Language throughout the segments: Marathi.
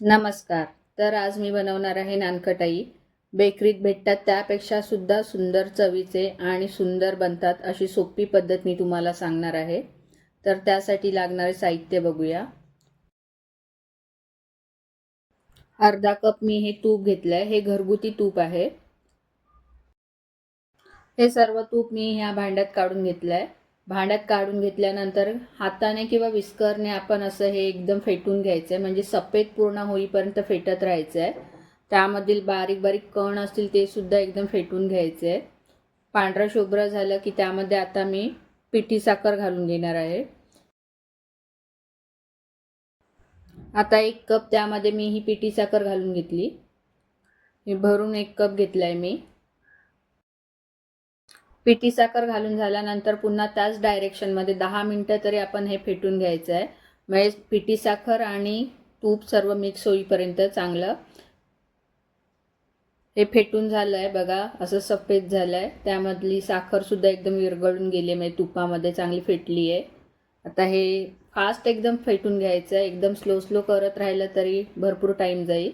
नमस्कार. तर आज मी बनवणार आहे नानखटाई. बेकरीत भेटतात त्यापेक्षा सुद्धा सुंदर चवीचे आणि सुंदर बनतात अशी सोपी पद्धत मी तुम्हाला सांगणार आहे. तर त्यासाठी लागणारे साहित्य बघूया. अर्धा कप मी हे तूप घेतलं आहे हे घरगुती तूप आहे. हे सर्व तूप मी ह्या भांड्यात काढून घेतलं आहे भांड्यात काढून घेतल्यानंतर हाताने किंवा विस्करने आपण असं हे एकदम फेटून घ्यायचं आहे म्हणजे सफेद पूर्ण होईपर्यंत फेटत राहायचं आहे त्यामधील बारीक बारीक कण असतील ते सुद्धा एकदम फेटून घ्यायचे आहे पांढरं शुभ्र झालं की त्यामध्ये आता मी पिठी साखर घालून घेणार आहे. आता एक कप त्यामध्ये मी ही पिठी साखर घालून घेतली. भरून एक कप घेतला आहे मी. पिठी साखर घालून झाल्यानंतर पुन्हा त्याच डायरेक्शनमध्ये दहा मिनटं तरी आपण हे फेटून घ्यायचं आहे म्हणजे पिठी साखर आणि तूप सर्व मिक्स होईपर्यंत चांगलं. हे फेटून झालं आहे बघा असं सफेद झालं आहे त्यामधली साखरसुद्धा एकदम विरघळून गेली आहे म्हणजे तुपामध्ये चांगली फेटली आहे आता हे फास्ट एकदम फेटून घ्यायचं आहे एकदम स्लो स्लो करत राहिलं तरी भरपूर टाईम जाईल.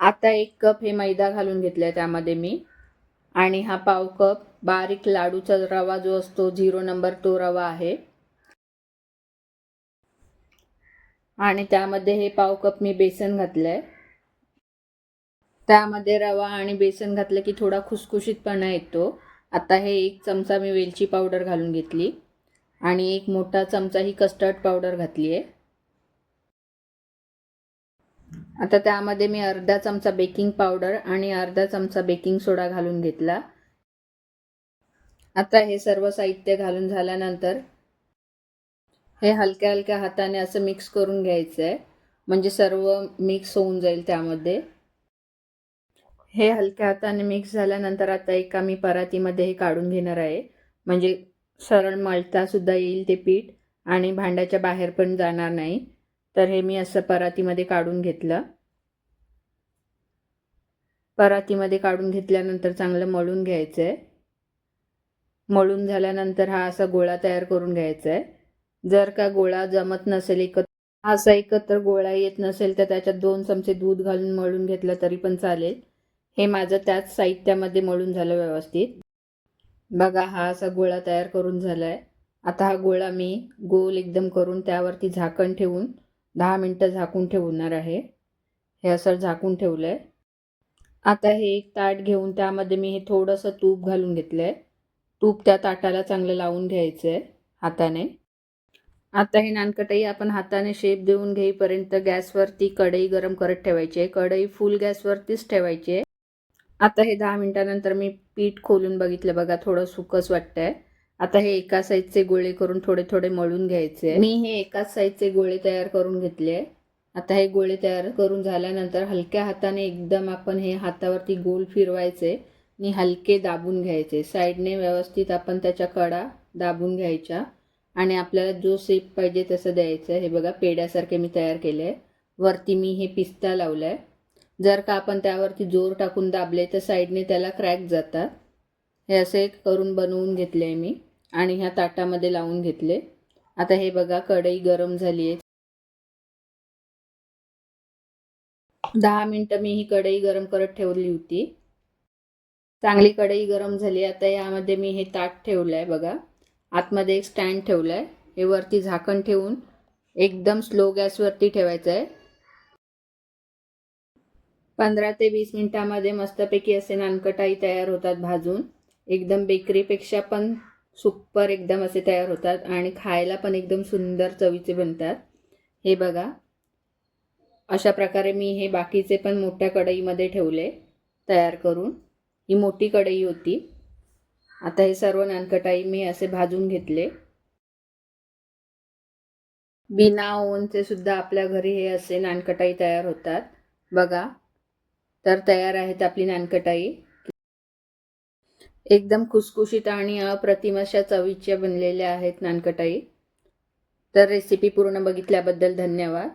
आता एक कप हे मैदा घालून घेतला आहे त्यामध्ये मी. आणि हा पाव कप बारीक लाडूचा रवा जो असतो झिरो नंबर तो रवा आहे. आणि त्यामध्ये हे पाव कप मी बेसन घातलं आहे त्यामध्ये रवा आणि बेसन घातलं की थोडा खुसखुशीतपणा येतो. आता हे एक चमचा मी वेलची पावडर घालून घेतली. आणि एक मोठा चमचा ही कस्टर्ड पावडर घातली आहे आता त्यामध्ये मी अर्धा चमचा बेकिंग पावडर आणि अर्धा चमचा बेकिंग सोडा घालून घेतला. आता हे सर्व साहित्य घालून झाल्यानंतर हे हलक्या हलक्या हाताने असं मिक्स करून घ्यायचं आहे म्हणजे सर्व मिक्स होऊन जाईल त्यामध्ये. हे हलक्या हाताने मिक्स झाल्यानंतर आता एका मी परातीमध्ये हे काढून घेणार आहे. म्हणजे सरळ मळतासुद्धा येईल ते पीठ आणि भांड्याच्या बाहेर पण जाणार नाही. तर हे मी असं परातीमध्ये काढून घेतलं. परातीमध्ये काढून घेतल्यानंतर चांगलं मळून घ्यायचं आहे मळून झाल्यानंतर हा असा गोळा तयार करून घ्यायचा आहे जर का गोळा जमत नसेल एकत्र असा एकत्र गोळा येत नसेल तर त्याच्यात दोन चमचे दूध घालून मळून घेतलं तरी पण चालेल. हे माझं त्याच साहित्यामध्ये मळून झालं व्यवस्थित. बघा हा असा गोळा तयार करून झाला आहे आता हा गोळा मी गोल एकदम करून त्यावरती झाकण ठेवून दहा मिनटं झाकून ठेवणार आहे. हे असं झाकून ठेवलं आहे आता हे एक ताट घेऊन त्यामध्ये मी हे थोडंसं तूप घालून घेतलं आहे तूप त्या ताटाला चांगलं लावून घ्यायचं आहे हाताने. आता हे नानकटाई आपण हाताने शेप देऊन घेईपर्यंत गॅसवरती कढई गरम करत ठेवायची. आहे कढई फुल गॅसवरतीच ठेवायची. आहे आता हे दहा मिनटानंतर मी पीठ खोलून बघितलं बघा थोडं सुकच वाटतंय. आता हे एका साईजचे गोळे करून थोडे थोडे मळून घ्यायचे. मी हे एकाच साईजचे गोळे तयार करून घेतले. आता हे गोळे तयार करून झाल्यानंतर हलक्या हाताने एकदम आपण हे हातावरती गोल फिरवायचे आणि हलके दाबून घ्यायचे. साईडने व्यवस्थित आपण त्याच्या कडा दाबून घ्यायच्या आणि आपल्याला जो शेप पाहिजे तसं द्यायचं. हे बघा पेड्यासारखे मी तयार केले. आहे वरती मी हे पिस्ता लावला आहे जर का आपण त्यावरती जोर टाकून दाबले तर साईडने त्याला क्रॅक जातात. हे असे करून बनवून घेतले आहे मी. आणि ह्या ताटामध्ये लावून घेतले. आता हे बघा कढई गरम झाली आहे. दहा मिनटं मी ही कढई गरम करत ठेवली होती. चांगली कढई गरम झाली. आता यामध्ये मी हे ताट ठेवलं आहे बघा. आतमध्ये एक स्टँड ठेवलं आहे हे वरती झाकण ठेवून एकदम स्लो गॅसवरती ठेवायचं आहे पंधरा ते वीस मिनटामध्ये मस्तपैकी असे नानकटाई तयार होतात भाजून. एकदम बेकरीपेक्षा पण सुपर एकदम असे तयार होतात आणि खायला पण एकदम सुंदर चवीचे बनतात. हे बघा. अशा प्रकारे मी हे बाकीचे पण मोठ्या कढईमध्ये ठेवले तयार करून. ही मोठी कढई होती. आता हे सर्व नानकटाई मी असे भाजून घेतले. बिना ओनचे सुद्धा आपल्या घरी हे असे नानकटाई तयार होतात. बघा. तर तयार आहेत आपली नानकटाई. एकदम खुसखुशीत आणि अप्रतिम अशा चवीच्या बनलेल्या आहेत नानकटाई. तर रेसिपी पूर्ण बघितल्याबद्दल धन्यवाद.